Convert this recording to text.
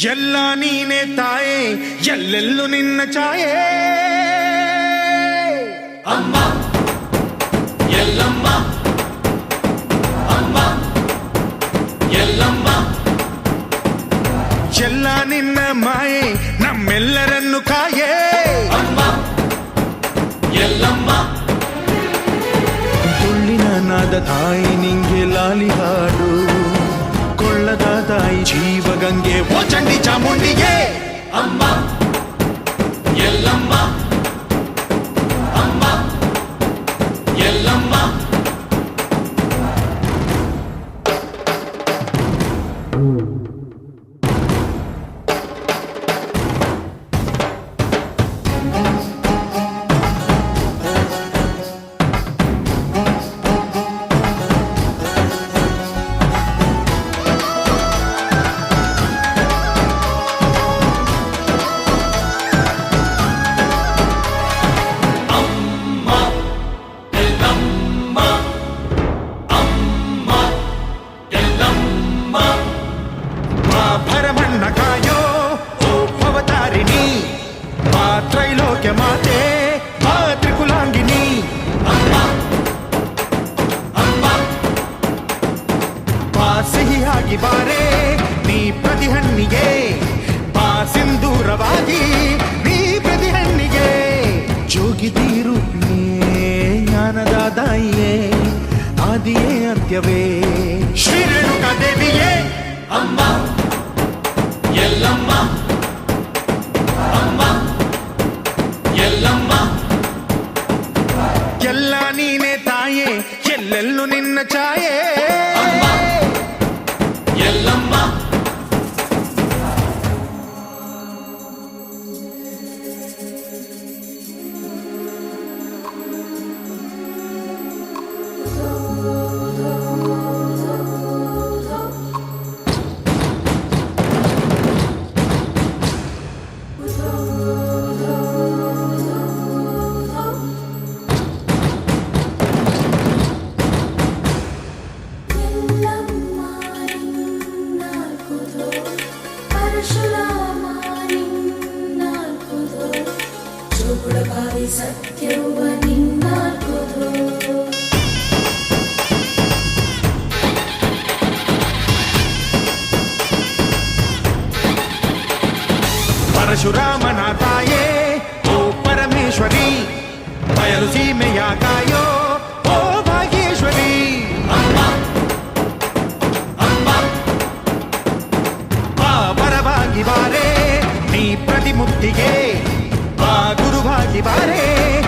ಎಲ್ಲ ನೀನೆ ತಾಯೇ ಎಲ್ಲೆಲ್ಲೂ ನಿನ್ನ ಛಾಯೆ ಅಮ್ಮ ಎಲ್ಲಮ್ಮ ಅಮ್ಮ ಎಲ್ಲಮ್ಮ ಎಲ್ಲ ನಿನ್ನ ಮಾಯೆ ನಮ್ಮೆಲ್ಲರನ್ನು ಕಾಯೇ ಅಮ್ಮ ಎಲ್ಲಮ್ಮ ತುಳ್ಳಿನ ನಾದ ತಾಯಿ ನಿಂಗೆ ಲಾಲಿ ಹಾಡು ಕೊಳ್ಳದ ತಾಯಿ ಜೀವಗಂಗೆ ಓ ಚಂಡಿ ಚಾಮುಂಡಿಗೆ ಅಮ್ಮ ಎಲ್ಲಮ್ಮ ಅಮ್ಮ ಎಲ್ಲಮ್ಮ ಎಲ್ಲಮ್ಮ ಸಿಹಿಯಾಗಿ ಬಾರೆ. ನೀ ಪ್ರತಿ ಹಣ್ಣಿಗೆ ಬಾ ಸಿಂಧೂರವಾಗಿ. ನೀ ಪ್ರತಿ ಹಣ್ಣಿಗೆ ಜೋಗಿದೀರು ಜ್ಞಾನದ ದಾಯಿಯೇ, ಆದಿಯೇ ಅಂತ್ಯವೇ. ಶ್ರೀ ರೇಣುಕಾ ದೇವಿಯೇ. ಅಮ್ಮ, ಎಲ್ಲಮ್ಮ ಅಮ್ಮ, ಎಲ್ಲಮ್ಮ. ಎಲ್ಲ ನೀನೆ ತಾಯೇ, ಎಲ್ಲೆಲ್ಲೂ ನಿನ್ನ ಛಾಯೆ. 了吗 పరశురామనాథాయే ఓ పరమేశ్వరి బయలుసీమయాకాయో ఓ భాగేశ్వరి పాపరವಾಗಿ ಬಾರೇ ನೀ ಪ್ರತಿಮುಕ್ತಿಗೆ सुभागी बारे।